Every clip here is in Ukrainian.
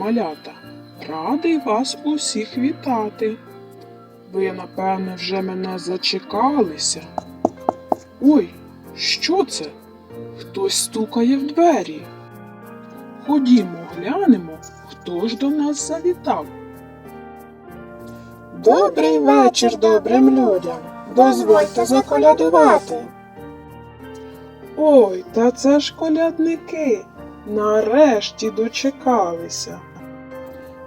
малята! Радий вас усіх вітати. Ви, напевне, вже мене зачекалися. Ой, що це? Хтось стукає в двері. Ходімо, глянемо, хто ж до нас завітав. Добрий вечір добрим людям. Дозвольте заколядувати. Ой, та це ж колядники. Нарешті дочекалися.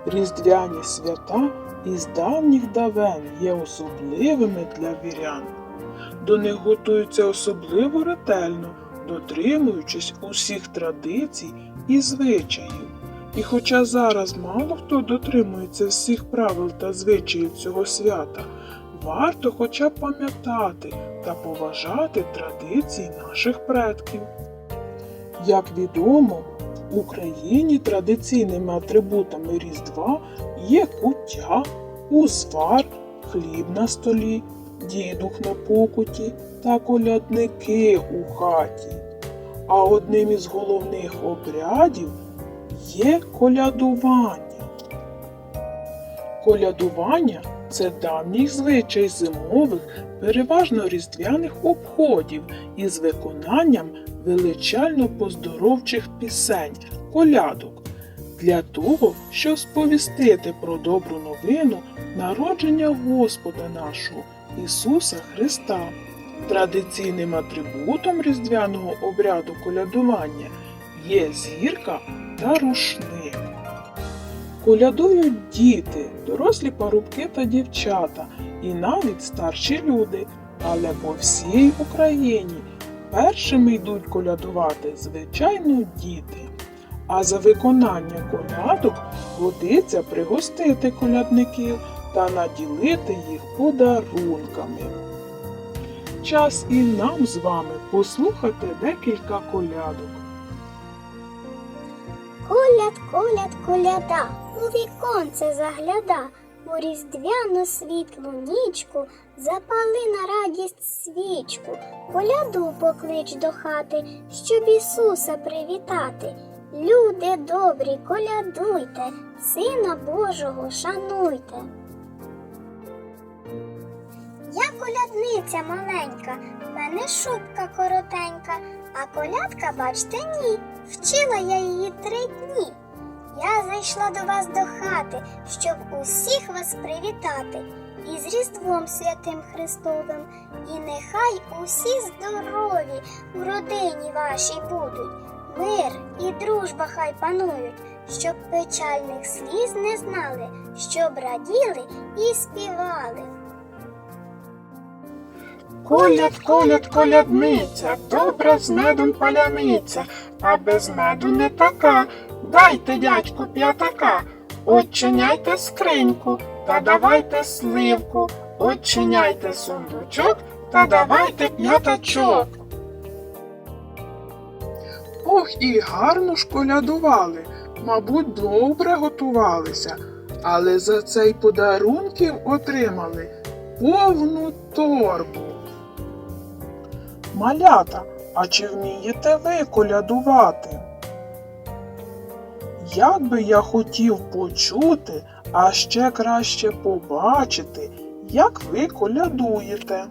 Різдвяні свята із давніх давен є особливими для вірян. До них готуються особливо ретельно, дотримуючись усіх традицій і звичаїв. І хоча зараз мало хто дотримується всіх правил та звичаїв цього свята, варто хоча б пам'ятати та поважати традиції наших предків. Як відомо, в Україні традиційними атрибутами Різдва є куття, узвар, хліб на столі, дідух на покуті та колядники у хаті. А одним із головних обрядів є колядування. Колядування це давній звичай зимових, переважно різдвяних обходів із виконанням величально поздоровчих пісень, колядок, для того, щоб сповістити про добру новину народження Господа нашого Ісуса Христа. Традиційним атрибутом різдвяного обряду колядування є зірка та рушник. Колядують діти, дорослі парубки та дівчата, і навіть старші люди, але по всій Україні першими йдуть колядувати, звичайно, діти. А за виконання колядок годиться пригостити колядників та наділити їх подарунками. Час і нам з вами послухати декілька колядок. Коляд, коляд, коляда, у віконце загляда, у різдвяну світлу нічку запали на радість свічку, коляду поклич до хати, щоб Ісуса привітати. Люди добрі, колядуйте, Сина Божого шануйте. Я колядниця маленька, в мене шубка коротенька, а колядка, бачте, ні. Вчила я її три дні. Я зайшла до вас до хати, щоб усіх вас привітати із Різдвом Святим Христовим. І нехай усі здорові в родині вашій будуть. Мир і дружба хай панують, щоб печальних сліз не знали, щоб раділи і співали. Коляд, коляд, колядниця, добра з медом паляниця, а без меду не така. Дайте, дядьку, п'ятака, Очиняйте скриньку та давайте сливку, Очиняйте сундучок та давайте п'ятачок. Ох, і гарно ж колядували, мабуть, добре готувалися, але за це й подарунків отримали повну торбу. Малята, а чи вмієте ви колядувати? Як би я хотів почути, а ще краще побачити, як ви колядуєте.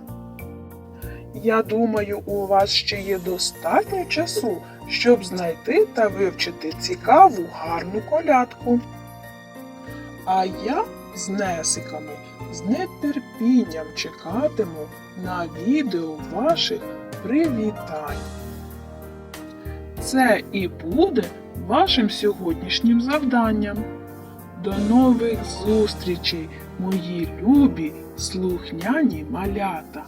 Я думаю, у вас ще є достатньо часу, щоб знайти та вивчити цікаву гарну колядку. А я з Несиками з нетерпінням чекатиму на відео ваших привітань. Це і буде вашим сьогоднішнім завданням. До нових зустрічей, мої любі слухняні малята!